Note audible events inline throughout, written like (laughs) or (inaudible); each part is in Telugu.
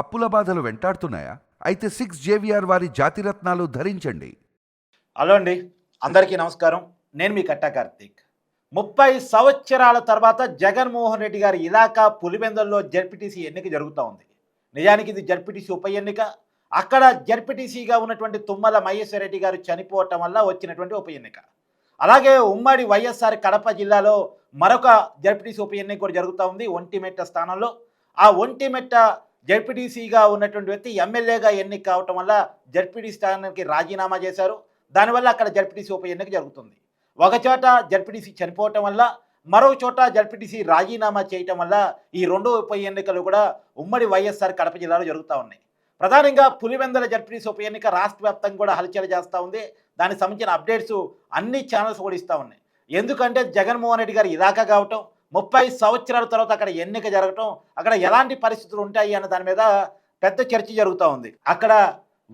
అప్పుల బాధలు వెంటాడుతున్నాయా? అయితే సిక్స్ జేవిఆర్ వారి జాతిరత్నాలు ధరించండి. హలో అండి. అందరికీ నమస్కారం. నేను మీ కట్టా కార్తీక్. ముప్పై సంవత్సరాల తర్వాత జగన్మోహన్ రెడ్డి గారి ఇలాకా పులివెందుల్లో జడ్పీటీసీ ఎన్నిక జరుగుతూ ఉంది. నిజానికి ఇది జడ్పీటీసీ ఉప ఎన్నిక. అక్కడ జడ్పీటీసీగా ఉన్నటువంటి తుమ్మల మహేశ్వర రెడ్డి గారు చనిపోవటం వల్ల వచ్చినటువంటి ఉప ఎన్నిక. అలాగే ఉమ్మడి వైఎస్ఆర్ కడప జిల్లాలో మరొక జడ్పీటీసీ ఉప ఎన్నిక కూడా జరుగుతూ ఉంది ఒంటిమెట్ట స్థానంలో. ఆ ఒంటిమెట్ట జడ్పీటీసీగా ఉన్నటువంటి వ్యక్తి ఎమ్మెల్యేగా ఎన్నిక కావటం వల్ల జడ్పీటీ స్థానానికి రాజీనామా చేశారు. దానివల్ల అక్కడ జడ్పీటీసీ ఉప ఎన్నిక జరుగుతుంది. ఒక చోట జడ్పీటీసీ చనిపోవటం వల్ల మరో చోట జడ్పీటీసీ రాజీనామా చేయటం వల్ల ఈ రెండు ఉప ఎన్నికలు కూడా ఉమ్మడి వైఎస్ఆర్ కడప జిల్లాలో జరుగుతూ ఉన్నాయి. ప్రధానంగా పులివెందల జడ్పీటీసీ ఉప ఎన్నిక రాష్ట్ర వ్యాప్తంగా కూడా హలచల చేస్తూ ఉంది. దానికి సంబంధించిన అప్డేట్స్ అన్ని ఛానల్స్ కూడా ఇస్తూ ఉన్నాయి. ఎందుకంటే జగన్మోహన్ రెడ్డి గారు ఇలాకా కావటం ముప్పై సంవత్సరాల తర్వాత అక్కడ ఎన్నిక జరగటం అక్కడ ఎలాంటి పరిస్థితులు ఉంటాయి అన్న దాని మీద పెద్ద చర్చ జరుగుతూ ఉంది. అక్కడ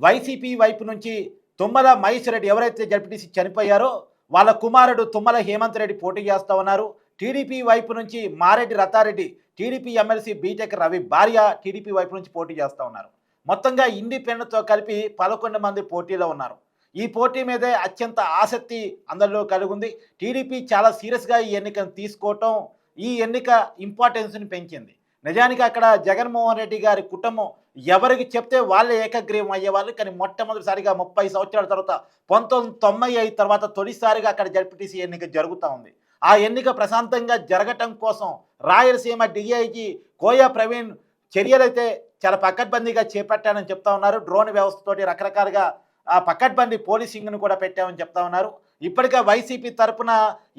వైసీపీ వైపు నుంచి తుమ్మల మహేశ్వర రెడ్డి ఎవరైతే జడ్పీటీసీ చనిపోయారో వాళ్ళ కుమారుడు తుమ్మల హేమంత్ రెడ్డి పోటీ చేస్తూ ఉన్నారు. టీడీపీ వైపు నుంచి Mareddy Latha Reddy TDP MLC BTech Ravi భార్య టీడీపీ వైపు నుంచి పోటీ చేస్తూ ఉన్నారు. మొత్తంగా ఇండిపెండెంట్తో కలిపి పదకొండు మంది పోటీలో ఉన్నారు. ఈ పోటీ మీదే అత్యంత ఆసక్తి అందరిలో కలిగి ఉంది. టీడీపీ చాలా సీరియస్గా ఈ ఎన్నికను తీసుకోవటం ఈ ఎన్నిక ఇంపార్టెన్స్ని పెంచింది. నిజానికి అక్కడ జగన్మోహన్ రెడ్డి గారి కుటుంబం ఎవరికి చెప్తే వాళ్ళే ఏకగ్రీవం అయ్యేవాళ్ళు కానీ మొట్టమొదటిసారిగా ముప్పై సంవత్సరాల తర్వాత పంతొమ్మిది తొంభై ఐదు తర్వాత తొలిసారిగా అక్కడ జడ్పీటీసీ ఎన్నిక జరుగుతూ ఉంది. ఆ ఎన్నిక ప్రశాంతంగా జరగటం కోసం రాయలసీమ డిఐజీ కోయా ప్రవీణ్ చర్యలైతే చాలా పకడ్బందీగా చేపట్టానని చెప్తా ఉన్నారు. డ్రోన్ వ్యవస్థతోటి రకరకాలుగా ఆ పకడ్బందీ పోలీసింగ్ను కూడా పెట్టామని చెప్తా ఉన్నారు. ఇప్పటికే వైసీపీ తరపున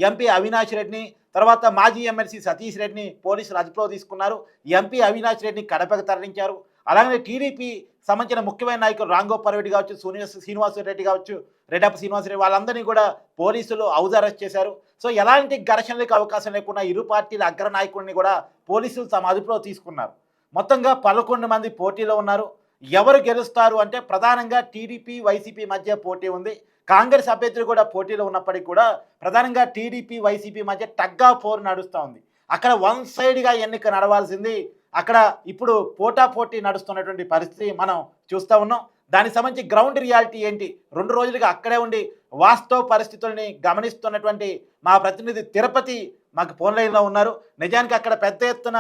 ఎంపీ అవినాష్ రెడ్డిని తర్వాత మాజీ ఎమ్మెల్సీ సతీష్ రెడ్డిని పోలీసులు అదుపులో తీసుకున్నారు. ఎంపీ అవినాష్ రెడ్డిని కడపకు తరలించారు. అలాగే టీడీపీ సంబంధించిన ముఖ్యమైన నాయకులు రాంగోపాల్ రెడ్డి కావచ్చు శ్రీనివాస శ్రీనివాసరెడ్డి కావచ్చు రెడ్డప్ప శ్రీనివాసరెడ్డి వాళ్ళందరినీ కూడా పోలీసులు హౌజ్ అరెస్ట్ చేశారు. సో ఎలాంటి ఘర్షణలకు అవకాశం లేకుండా ఇరు పార్టీల అగ్ర నాయకుడిని కూడా పోలీసులు తమ అదుపులో తీసుకున్నారు. మొత్తంగా పదకొండు మంది పోటీలో ఉన్నారు. ఎవరు గెలుస్తారు అంటే ప్రధానంగా టీడీపీ వైసీపీ మధ్య పోటీ ఉంది. కాంగ్రెస్ అభ్యర్థులు కూడా పోటీలో ఉన్నప్పటికీ కూడా ప్రధానంగా టీడీపీ వైసీపీ మధ్య టగ్గా పోరు నడుస్తూ ఉంది. అక్కడ వన్ సైడ్గా ఎన్నిక నడవాల్సింది. అక్కడ ఇప్పుడు పోటా పోటీ నడుస్తున్నటువంటి పరిస్థితి మనం చూస్తూ ఉన్నాం. దానికి సంబంధించి గ్రౌండ్ రియాలిటీ ఏంటి? రెండు రోజులుగా అక్కడే ఉండి వాస్తవ పరిస్థితుల్ని గమనిస్తున్నటువంటి మా ప్రతినిధి తిరుపతి మాకు ఫోన్ లైన్లో ఉన్నారు. నిజానికి అక్కడ పెద్ద ఎత్తున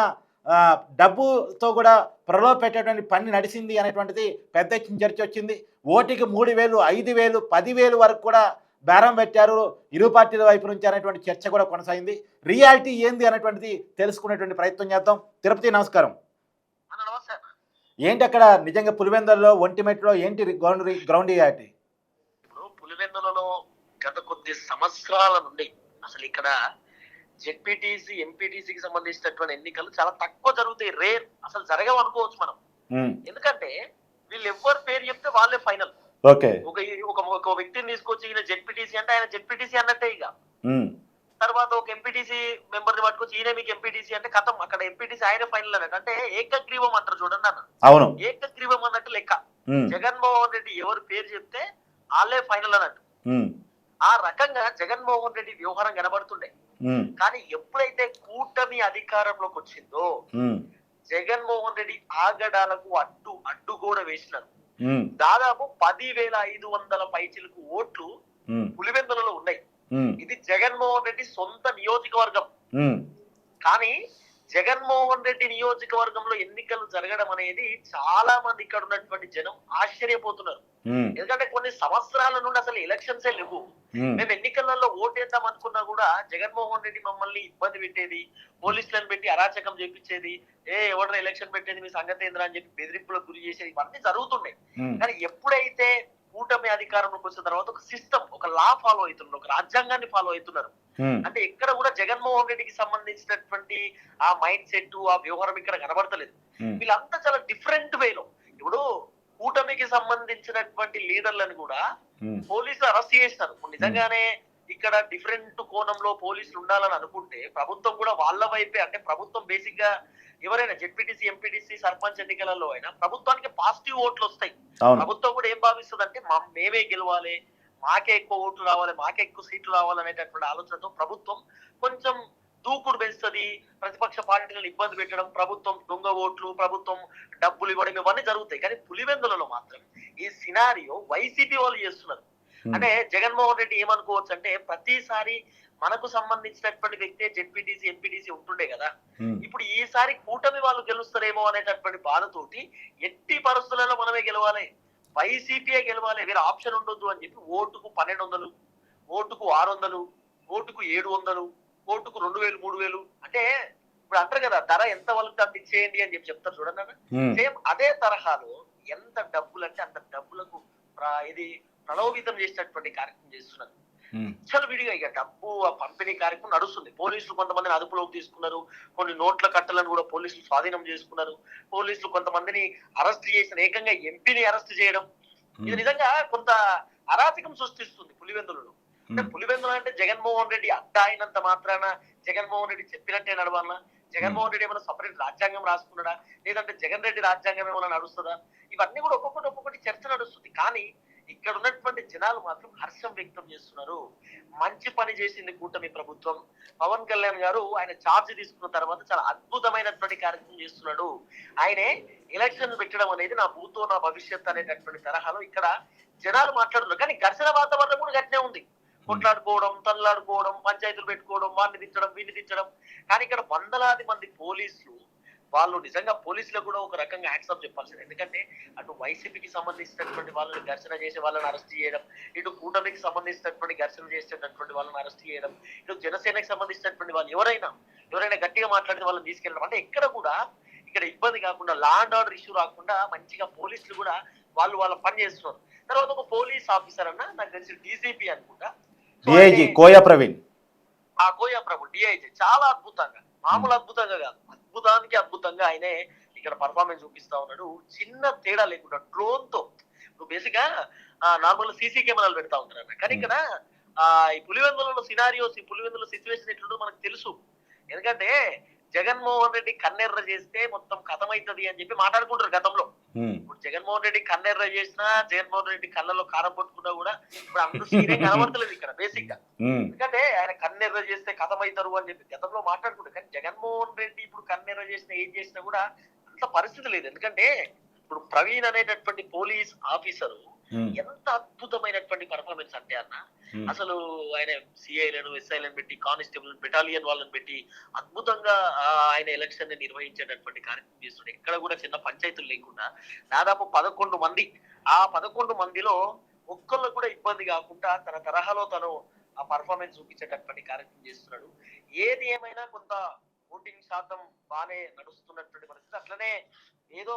డబ్బుతో కూడా ప్రలోభ పెట్టేటువంటి పని నడిచింది అనేటువంటిది పెద్ద ఎత్తున చర్చ వచ్చింది. ఓటికి మూడు వేలు ఐదు వేలు పదివేలు వరకు కూడా బేరం పెట్టారు. ఇరు పార్టీల వైపు నుంచి అనేటువంటి చర్చ కూడా కొనసాగింది. రియాలిటీ ఏంది అనేటువంటిది తెలుసుకునేటువంటి ప్రయత్నం చేద్దాం. తిరుపతి నమస్కారం. ఏంటి అక్కడ నిజంగా పులివెందల్లో ఒంటిమెట్లో ఏంటి గ్రౌండ్ గ్రౌండ్ రియాలిటీ ఇప్పుడు పులివెందులలో గత కొద్ది సంవత్సరాల నుండి అసలు ఇక్కడ జెడ్పీటీసీ ఎంపీటీసీకి సంబంధించినటువంటి ఎన్నికలు చాలా తక్కువ జరుగుతాయి. రేర్ అసలు జరగవు అనుకోవచ్చు మనం. ఎందుకంటే వీళ్ళు ఎవరు పేరు చెప్తే వాళ్ళే ఫైనల్. ఓకే. ఒక ఒక వ్యక్తిని తీసుకొచ్చి ఈయన జెడ్పీటీసీ అంటే ఆయన జెడ్పీటీసీ అన్నట్టే ఇక. తర్వాత ఒక ఎంపీటీసీ మెంబర్ని పట్టుకొచ్చి ఈయన మీకు ఎంపీటీసీ అంటే కథం. అక్కడ ఎంపీటీసీ ఆయన ఫైనల్ అన్నట్టు. అంటే ఏకగ్రీవం అంటారు చూడండి అన్న. అవును. ఏకగ్రీవం అన్నట్టు లెక్క. జగన్మోహన్ రెడ్డి ఎవరు పేరు చెప్తే వాళ్ళే ఫైనల్ అన్నట్టు. ఆ రకంగా జగన్మోహన్ రెడ్డి వ్యవహారం కనబడుతుండే. కానీ ఎప్పుడైతే కూటమి అధికారంలోకి వచ్చిందో జగన్మోహన్ రెడ్డి ఆగడాలకు అడ్డు అడ్డు కూడా వేసినారు దాదాపు పది వేల ఐదు వందల పైచిలకు ఓట్లు పులివెందులలో ఉన్నాయి. ఇది జగన్మోహన్ రెడ్డి సొంత నియోజకవర్గం. కానీ జగన్మోహన్ రెడ్డి నియోజకవర్గంలో ఎన్నికలు జరగడం అనేది చాలా మంది ఇక్కడ ఉన్నటువంటి జనం ఆశ్చర్యపోతున్నారు. ఎందుకంటే కొన్ని సంవత్సరాల నుండి అసలు ఎలక్షన్సే లేవు. మేము. ఎన్నికలలో ఓటేద్దాం అనుకున్నా కూడా జగన్మోహన్ రెడ్డి మమ్మల్ని ఇబ్బంది పెట్టేది పోలీసులను పెట్టి అరాచకం చేపించేది ఏ ఎవరైనా ఎలక్షన్ పెట్టేది మీ సంగతి ఏంద్రా అని చెప్పి బెదిరింపులకు గురి చేసేది ఇవన్నీ జరుగుతున్నాయి. కానీ ఎప్పుడైతే కూటమి అధికారంలోకి వచ్చిన తర్వాత ఒక సిస్టమ్ ఒక లా ఫాలో అవుతున్నారు ఒక రాజ్యాంగాన్ని ఫాలో అవుతున్నారు. అంటే ఎక్కడ కూడా జగన్మోహన్ రెడ్డికి సంబంధించినటువంటి ఆ మైండ్ సెట్ ఆ వ్యవహారం ఇక్కడ కనబడతలేదు. వీళ్ళంతా చాలా డిఫరెంట్ వేలో ఇప్పుడు కూటమికి సంబంధించినటువంటి లీడర్లను కూడా పోలీసులు అరెస్ట్ చేసినారు నిజంగానే ఇక్కడ డిఫరెంట్ కోణంలో పోలీసులు ఉండాలని అనుకుంటే ప్రభుత్వం కూడా వాళ్ళ వైపే అంటే ప్రభుత్వం బేసిక్గా ఎవరైనా జెడ్పీటీసీ ఎంపీటీసీ సర్పంచ్ ఎన్నికలలో అయినా ప్రభుత్వానికి పాజిటివ్ ఓట్లు వస్తాయి. ప్రభుత్వం కూడా ఏం భావిస్తుంది అంటే మేమే గెలవాలి మాకే ఎక్కువ ఓట్లు రావాలి మాకే ఎక్కువ సీట్లు రావాలి అనేటటువంటి ఆలోచనతో ప్రభుత్వం కొంచెం ప్రతిపక్ష పార్టీలను ఇబ్బంది పెట్టడం ప్రభుత్వం దొంగ ఓట్లు ప్రభుత్వం డబ్బులు ఇవ్వడం ఇవన్నీ జరుగుతాయి. కానీ పులివెందులలో మాత్రం ఈ సినారియో వైసీపీ వాళ్ళు చేస్తున్నారు. అంటే జగన్మోహన్ రెడ్డి ఏమనుకోవచ్చు అంటే ప్రతిసారి మనకు సంబంధించినటువంటి వ్యక్తే జెడ్పీటీసీ ఎంపీటీసీ ఉంటుండే కదా. ఇప్పుడు ఈసారి కూటమి వాళ్ళు గెలుస్తారేమో అనేటటువంటి బాధతోటి ఎట్టి పరిస్థితులలో మనమే గెలవాలి. వైసీపీఏ గెలవాలి. వేరే ఆప్షన్ ఉండొద్దు అని చెప్పి ఓటుకు పన్నెండు వందలు ఓటుకు ఆరు వందలు ఓటుకు ఏడు వందలు ఓటుకు రెండు వేలు మూడు వేలు. అంటే ఇప్పుడు అంటారు కదా ధర ఎంత వాళ్ళకి అంత ఇచ్చేయండి అని చెప్పి చెప్తారు చూడండి సేమ్ అదే తరహాలో ఎంత డబ్బులు అంటే అంత డబ్బులకు ఇది ప్రలోభితం చేసేటటువంటి కార్యక్రమం చేస్తున్నారు. చలు విడిగా ఇక డబ్బు ఆ పంపిణీ కార్యక్రమం నడుస్తుంది. పోలీసులు కొంతమందిని అదుపులోకి తీసుకున్నారు. కొన్ని నోట్ల కట్టలను కూడా పోలీసులు స్వాధీనం చేసుకున్నారు. పోలీసులు కొంతమందిని అరెస్ట్ చేసిన ఏకంగా ఎంపీని అరెస్ట్ చేయడం. ఇది నిజంగా కొంత అరాచకం సృష్టిస్తుంది పులివెందులలో. అంటే పులివెందులు అంటే జగన్మోహన్ రెడ్డి అడ్డ అయినంత మాత్రాన జగన్మోహన్ రెడ్డి చెప్పినట్టే నడవాలనా? జగన్మోహన్ రెడ్డి ఏమైనా సపరేట్ రాజ్యాంగం రాసుకున్నాడా? లేదంటే జగన్ రెడ్డి రాజ్యాంగం ఏమైనా నడుస్తుందా? ఇవన్నీ కూడా ఒక్కొక్కటి ఒక్కొక్కటి చర్చ నడుస్తుంది. కానీ ఇక్కడ ఉన్నటువంటి జనాలు మాత్రం హర్షం వ్యక్తం చేస్తున్నారు. మంచి పని చేసింది కూటమి ప్రభుత్వం. పవన్ కళ్యాణ్ గారు ఆయన ఛార్జ్ తీసుకున్న తర్వాత చాలా అద్భుతమైనటువంటి కార్యక్రమం చేస్తున్నాడు. ఆయనే ఎలక్షన్ పెట్టడం అనేది నా భూతో నా భవిష్యత్ అనేటటువంటి తరహాలో ఇక్కడ జనాలు మాట్లాడుతున్నారు. కానీ ఘర్షణ వాతావరణం కూడా గట్టినే ఉంది. కొట్లాడుకోవడం తల్లాడుకోవడం పంచాయతీలు పెట్టుకోవడం వాడిని దించడం వీడిని దించడం కానీ ఇక్కడ వందలాది మంది పోలీసులు వాళ్ళు నిజంగా పోలీసులకు కూడా ఒక రకంగా యాక్సెప్ట్ చెప్పాల్సింది. ఎందుకంటే అటు వైసీపీకి సంబంధించినటువంటి వాళ్ళని ఘర్షణ చేసే వాళ్ళని అరెస్ట్ చేయడం ఇటు కూటమికి సంబంధించినటువంటి ఘర్షణ చేసేటటువంటి వాళ్ళని అరెస్ట్ చేయడం ఇటు జనసేనకి సంబంధించినటువంటి వాళ్ళు ఎవరైనా ఎవరైనా గట్టిగా మాట్లాడితే వాళ్ళని తీసుకెళ్ళడం. అంటే ఎక్కడ కూడా ఇక్కడ ఇబ్బంది కాకుండా లా అండ్ ఆర్డర్ ఇష్యూ రాకుండా మంచిగా పోలీసులు కూడా వాళ్ళు వాళ్ళ పని చేస్తున్నారు. తర్వాత ఒక పోలీస్ ఆఫీసర్ అన్న నాకు తెలిసి డీజీపీ అనుకుంటా డిఐజీ కోయా ప్రవీణ్ ఆ కోయా ప్రభు డిఐజీ చాలా అద్భుతంగా మామూలు అద్భుతంగా కాదు. అద్భుతానికి అద్భుతంగా ఆయనే ఇక్కడ పర్ఫార్మెన్స్ చూపిస్తా ఉన్నాడు. చిన్న తేడా లేకుండా డ్రోన్తో. ఇప్పుడు బేసిక్గా నార్మల్ సీసీ కెమెరాలు పెడతా ఉంటారు కానీ ఇక్కడ ఆ ఈ పులివెందులలో సినారియోస్ ఈ పులివెందుల సిచ్యువేషన్ ఎట్లుందో మనకు తెలుసు. ఎందుకంటే జగన్మోహన్ రెడ్డి కన్నెర్ర చేస్తే మొత్తం కథమైతది అని చెప్పి మాట్లాడుకుంటారు గతంలో. ఇప్పుడు జగన్మోహన్ రెడ్డి కన్నెర్ర చేసినా జగన్మోహన్ రెడ్డి కళ్ళలో కారం పట్టుకున్నా కూడా ఇప్పుడు అంత సీనే కనబడతలేదు ఇక్కడ బేసిక్గా. ఎందుకంటే ఆయన కన్నెర్ర చేస్తే కథమవుతారు అని చెప్పి గతంలో మాట్లాడుకుంటారు. కానీ జగన్మోహన్ రెడ్డి ఇప్పుడు కన్నెర్ర చేసినా ఏం చేసినా కూడా అంత పరిస్థితి లేదు. ఎందుకంటే ఇప్పుడు ప్రవీణ్ అనేటటువంటి పోలీస్ ఆఫీసరు ఎంత అద్భుతమైనటువంటి పర్ఫార్మెన్స్ అంటే అన్న అసలు ఆయన సిఐలను ఎస్ఐలను పెట్టి కానిస్టేబుల్ బెటాలియన్ వాళ్ళని పెట్టి అద్భుతంగా ఆయన ఎలక్షన్ని నిర్వహించేటటువంటి కార్యక్రమం చేస్తుండే. ఎక్కడ కూడా చిన్న పంచాయతీలు లేకుండా దాదాపు పదకొండు మంది ఆ పదకొండు మందిలో ఒక్కళ్ళు కూడా ఇబ్బంది కాకుండా తన తరహాలో తను ఆ పర్ఫార్మెన్స్ చూపించేటటువంటి కార్యక్రమం చేస్తున్నాడు. ఏది ఏమైనా కొంత ఓటింగ్ శాతం బాగానే నడుస్తున్నటువంటి పరిస్థితి. అట్లనే ఏదో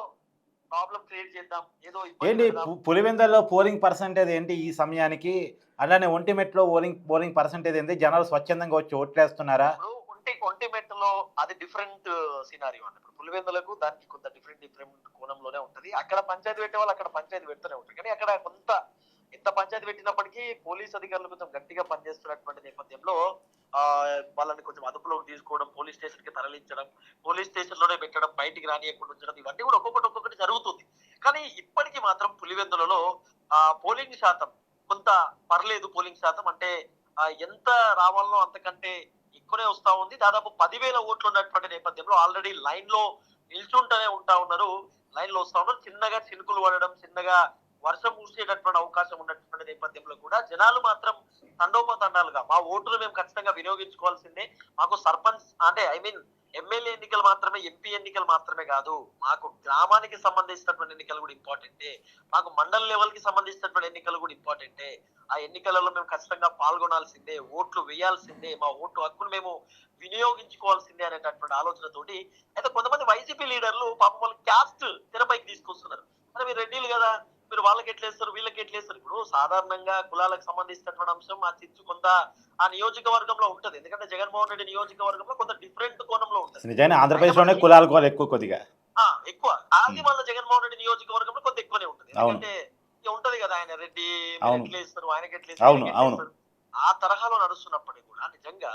ప్రాబ్లం క్రియేట్ చేద్దాం. ఏదో ఏంటి పులివెందుల్లో పోలింగ్ పర్సంటేజ్ ఏంటి ఈ సమయానికి? అలానే ఒంటిమెట్లో పోలింగ్ పోలింగ్ పర్సంటేజ్ ఏంటి జనాలు స్వచ్ఛందంగా వచ్చి ఓట్లేస్తున్నారా? ఒంటి ఒంటిమెట్టలో అది డిఫరెంట్ సినారియో అండి. ఇప్పుడు పులివెందులకు దానికి కొంత డిఫరెంట్ డిఫరెంట్ కోణంలోనే ఉంటది. అక్కడ పంచాయతీ పెట్టే వాళ్ళు అక్కడ పంచాయతీ పెడుతూనే ఉంటారు. కానీ అక్కడ కొంత ఇంత పంచాయతీ పెట్టినప్పటికీ పోలీస్ అధికారులు కొంచెం గట్టిగా పనిచేస్తున్నటువంటి నేపథ్యంలో ఆ వాళ్ళని కొంచెం అదుపులోకి తీసుకోవడం పోలీస్ స్టేషన్కి తరలించడం పోలీస్ స్టేషన్లోనే పెట్టడం బయటికి రానియకుండా ఉంచడం ఇవన్నీ కూడా ఒక్కొక్కటి ఒక్కొక్కటి జరుగుతుంది. కానీ ఇప్పటికీ మాత్రం పులివెందులలో ఆ పోలింగ్ శాతం కొంత పర్లేదు పోలింగ్ శాతం. అంటే ఆ, ఎంత రావాలనో అంతకంటే ఎక్కువనే వస్తా ఉంది. దాదాపు పదివేల ఓట్లు ఉన్నటువంటి నేపథ్యంలో ఆల్రెడీ లైన్లో నిల్చుంటూనే ఉంటా ఉన్నారు. లైన్లో వస్తా ఉన్నారు. చిన్నగా చినుకులు పడడం చిన్నగా వర్షం మూసేటటువంటి అవకాశం ఉన్నటువంటి నేపథ్యంలో కూడా జనాలు మాత్రం తండోపతండాలుగా మా ఓటును మేము ఖచ్చితంగా వినియోగించుకోవాల్సిందే. మాకు సర్పంచ్ అంటే ఐ మీన్ ఎమ్మెల్యే ఎన్నికలు మాత్రమే ఎంపీ ఎన్నికలు మాత్రమే కాదు మాకు గ్రామానికి సంబంధించినటువంటి ఎన్నికలు కూడా ఇంపార్టెంటే. మాకు మండల లెవెల్కి సంబంధించినటువంటి ఎన్నికలు కూడా ఇంపార్టెంటే. ఆ ఎన్నికలలో మేము ఖచ్చితంగా పాల్గొనాల్సిందే ఓట్లు వేయాల్సిందే మా ఓటు హక్కును మేము వినియోగించుకోవాల్సిందే అనేటటువంటి ఆలోచనతోటి అయితే కొంతమంది వైసీపీ లీడర్లు పాపం వాళ్ళు క్యాస్ట్ తెరపైకి తీసుకొస్తున్నారు. మరి మీరు రెడ్డిలు కదా మీరు వాళ్ళకి ఎట్లేస్తారు వీళ్ళకి ఎట్లేస్తారు ఇప్పుడు సాధారణంగా కులాలకు సంబంధించినటువంటి అంశం ఆ చిచ్చు కొంత ఆ నియోజకవర్గంలో ఉంటది. ఎందుకంటే జగన్మోహన్ రెడ్డి నియోజకవర్గంలో కొంత డిఫరెంట్ కోణంలో ఉంటది. నిజాన్ని ఆంధ్రప్రదేశ్లోనే కులాలు కోలు ఎక్కువ కొద్దిగా. ఎక్కువ. అది వాళ్ళ జగన్మోహన్ రెడ్డి నియోజకవర్గంలో కొంత ఎక్కువనే ఉంటది. ఎందుకంటే ఉంటది కదా ఆయన రెడ్డి. ఎట్లేస్తారు ఆయనకి ఎట్లేస్తారు అవును. ఆ తరహాలో నడుస్తున్నప్పటికీ కూడా నిజంగా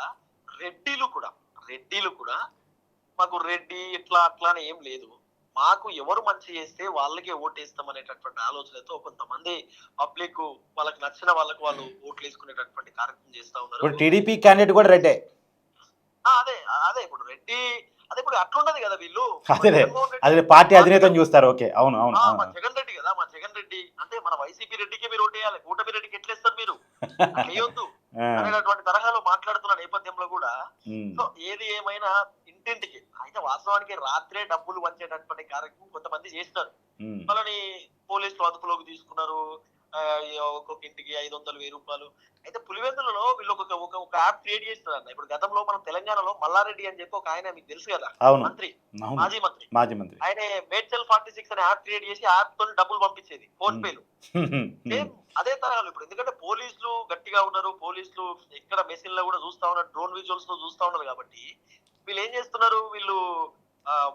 రెడ్డిలు కూడా రెడ్డిలు కూడా మాకు రెడ్డి ఇట్లా అట్లా అని ఏం లేదు. మాకు ఎవరు మంచి చేస్తే వాళ్ళకే ఓటేస్తాం అనేటటువంటి ఆలోచనతో కొంతమంది పబ్లిక్ వాళ్ళకి నచ్చిన వాళ్ళకు వాళ్ళు ఓట్లు వేసుకునేటటువంటి కార్యక్రమం చేస్తా ఉన్నారు. టీడీపీ క్యాండిడేట్ కూడా రెడ్డే. అదే అదే ఇప్పుడు రెడ్డి అదే ఇప్పుడు అట్లున్నది కదా వీళ్ళు. అదే పార్టీ అధినేతను చూస్తారు. ఓకే అవును అవును. మా జగన్ రెడ్డి కదా మా జగన్ రెడ్డి. అంటే మన వైసీపీ రెడ్డికి మీరు ఓటేయాలి కూటమి రెడ్డికి ఎట్లేస్తారు మీరు? చేయొద్దు (laughs) అనేటటువంటి తరహాలో మాట్లాడుతున్న నేపథ్యంలో కూడా సో ఏది ఏమైనా ఇంటింటికి. అయితే వాస్తవానికి రాత్రే డబ్బులు వచ్చేటటువంటి కార్యక్రమం కొంతమంది చేస్తారు. వాళ్ళని పోలీసులు అదుపులోకి తీసుకున్నారు. ఒక్కొక్క ఇంటికి ఐదు వందలు వెయ్యి రూపాయలు. అయితే పులివెందులలో వీళ్ళు ఒక ఒక ఒక యాప్ క్రియేట్ చేస్తున్నారు. ఇప్పుడు గతంలో మనం తెలంగాణలో మల్లారెడ్డి అని చెప్పి ఒక ఆయన మీకు తెలుసు కదా? మంత్రి. మాజీ మంత్రి. మాజీ మంత్రి. ఆయన మేడ్చల్ ఫార్టీ సిక్స్ అనే యాప్ క్రియేట్ చేసి యాప్తో డబ్బులు పంపించేది. ఫోన్ పేలు. అదే తరహాలో ఇప్పుడు. ఎందుకంటే పోలీసులు గట్టిగా ఉన్నారు. పోలీసులు ఎక్కడ మెషిన్లో కూడా చూస్తా ఉన్నారు. డ్రోన్ విజువల్స్తో చూస్తా ఉన్నారు కాబట్టి వీళ్ళు ఏం చేస్తున్నారు? వీళ్ళు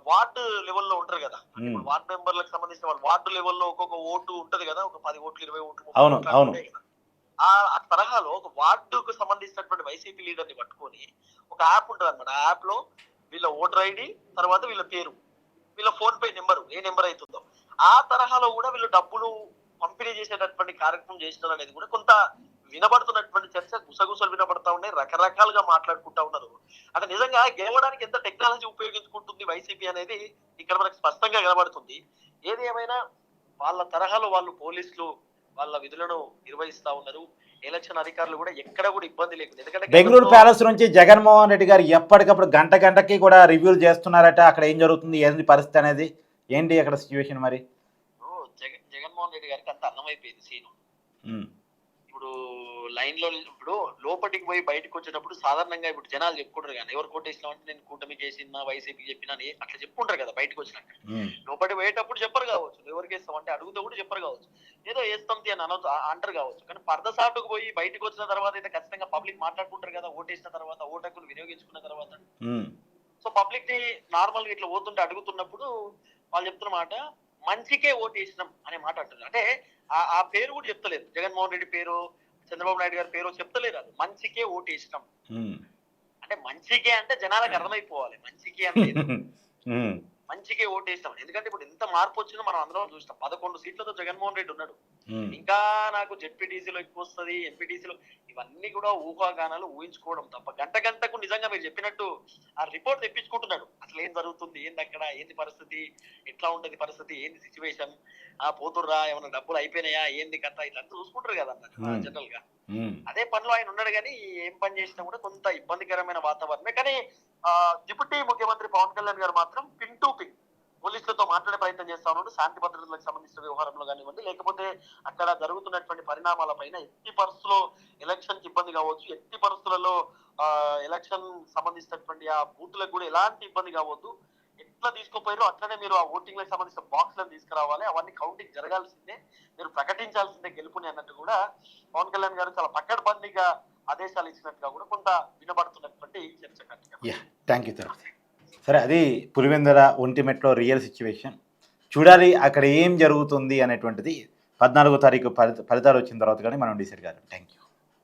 వార్డు లెవెల్లో ఉంటారు కదా. వార్డు మెంబర్లకు సంబంధించిన వాళ్ళు వార్డు లెవెల్లో ఒక్కొక్క ఓటు ఉంటది కదా. ఒక పది ఓట్లు ఇరవై ఓట్లు ఆ తరహాలో ఒక వార్డుకు సంబంధించినటువంటి వైసీపీ లీడర్ని పట్టుకొని ఒక యాప్ ఉంటుంది అనమాట ఆ యాప్లో వీళ్ళ ఓటర్ ఐడి తర్వాత వీళ్ళ పేరు వీళ్ళ ఫోన్ పే నెంబర్ ఏ నెంబర్ అవుతుందో. ఆ తరహాలో కూడా వీళ్ళు డబ్బులు పంపిణీ చేసేటటువంటి కార్యక్రమం చేస్తున్నారు అనేది కూడా కొంత వినబడుతున్నటువంటి చర్చ గుసగుసలు వినబడతా ఉన్నాయి రకరకాలుగా మాట్లాడుకుంటా ఉన్నారు. అంటే నిజంగా గెలవడానికి ఎంత టెక్నాలజీ ఉపయోగించుకుంటుంది వైసీపీ అనేది ఇక్కడ మనకు స్పష్టంగా కనబడుతుంది. ఏది ఏమైనా వాళ్ళ తరహాలో వాళ్ళు పోలీసులు వాళ్ళ విధులను నిర్వహిస్తా ఉన్నారు. ఎలక్షన్ అధికారులు కూడా ఎక్కడ కూడా ఇబ్బంది లేకుండా ఎందుకంటే బెంగళూరు ప్యాలెస్ నుంచి జగన్మోహన్ రెడ్డి గారు ఎప్పటికప్పుడు గంట గంటకి కూడా రివ్యూలు చేస్తున్నారట. అక్కడ ఏం జరుగుతుంది? ఏంది పరిస్థితి అనేది? ఏంటి అక్కడ సిచ్యువేషన్ మరి? జగన్మోహన్ రెడ్డి గారికి అంత అర్థమైపోయింది సీను. ఇప్పుడు లైన్లో ఇప్పుడు లోపలికి పోయి బయటకు వచ్చేటప్పుడు సాధారణంగా ఇప్పుడు జనాలు చెప్పుకుంటారు కానీ ఎవరు కొట్టేసినా అంటే నేను కూటమికి వేసిన వైసీపీకి చెప్పినా అని అట్లా చెప్పుకుంటారు కదా బయటకు వచ్చినాక. లోపలికి పోయేటప్పుడు చెప్పరు కావచ్చు ఎవరికి వేస్తావు అంటే అడుగుతూ కూడా చెప్పరు కావచ్చు. ఏదో వేస్తాం అని అనొచ్చు అంటారు కావచ్చు. కానీ పరద సాటుకు పోయి బయటకు వచ్చిన తర్వాత అయితే ఖచ్చితంగా పబ్లిక్ మాట్లాడుకుంటారు కదా ఓటేసిన తర్వాత ఓటకులు వినియోగించుకున్న తర్వాత. సో పబ్లిక్ని నార్మల్గా ఇట్లా పోతుంటే అడుగుతున్నప్పుడు వాళ్ళు చెప్తున్న మాట మంచికే ఓటు వేసినాం అనే మాట అంటారు. అంటే ఆ ఆ పేరు కూడా చెప్తలేదు. జగన్మోహన్ రెడ్డి పేరు చంద్రబాబు నాయుడు గారి పేరు చెప్తలేరు అది. మంచికే ఓటు వేసినాం ఉమ్, అంటే మంచికే అంటే జనాలకు అర్థమైపోవాలి. మంచికే అంటే (laughs) మంచికే ఓటు వేసినాం ఎందుకంటే ఇప్పుడు ఎంత మార్పు వచ్చిందో మనం అందరం చూస్తాం పదకొండు సీట్లతో జగన్మోహన్ రెడ్డి ఉన్నాడు. ఇంకా నాకు జెడ్పీటీసీలో ఎక్కువ వస్తుంది ఎంపీటీసీలో ఇవన్నీ కూడా ఊహాగానాలు ఊహించుకోవడం తప్ప గంట గంటకు నిజంగా మీరు చెప్పినట్టు ఆ రిపోర్ట్ తెప్పించుకుంటున్నాడు. అసలు ఏం జరుగుతుంది ఏంది అక్కడ ఏంది పరిస్థితి ఎట్లా ఉంటది పరిస్థితి ఏంది సిచ్యువేషన్ ఆ పోతుర్రా ఏమైనా డబ్బులు అయిపోయినాయా ఏంది కథ? ఇట్లా చూసుకుంటారు కదా Hmm. అన్నట్టు జనరల్గా. ఉమ్, అదే పనిలో ఆయన ఉన్నాడు కానీ ఏం పని చేసినా కూడా కొంత ఇబ్బందికరమైన వాతావరణమే. కానీ డిప్యూటీ ముఖ్యమంత్రి పవన్ కళ్యాణ్ గారు మాత్రం పిన్ టు పిన్. పోలీసులతో మాట్లాడే ప్రయత్నం చేస్తా ఉన్నాడు. శాంతి భద్రతలకు సంబంధించిన వ్యవహారంలో కానివ్వండి లేకపోతే అక్కడ జరుగుతున్నటువంటి పరిణామాల పైన ఎట్టి పరిస్థితుల్లో ఎలక్షన్కి ఇబ్బంది కావచ్చు. ఎట్టి పరిస్థితులలో ఎలక్షన్ సంబంధించినటువంటి ఆ బూత్లకు కూడా ఎలాంటి ఇబ్బంది కావద్దు. ఎట్లా తీసుకుపోయారో అట్లనే మీరు ఆ ఓటింగ్లకు సంబంధించిన బాక్స్లను తీసుకురావాలి. అవన్నీ కౌంటింగ్ జరగాల్సిందే. మీరు ప్రకటించాల్సిందే గెలుపుని అన్నట్టు కూడా పవన్ కళ్యాణ్ గారు చాలా పక్కడబందీగా ఆదేశాలు ఇచ్చినట్టుగా కూడా కొంత వినబడుతున్నటువంటి చర్చ థ్యాంక్ యూ సరే అది పులివెందల ఒంటిమెట్లో రియల్ సిచ్యువేషన్. చూడాలి అక్కడ ఏం జరుగుతుంది అనేటువంటిది పద్నాలుగో తారీఖు ఫలితాలు వచ్చిన తర్వాత కానీ మనం డిసైడ్ కాదు. Thank you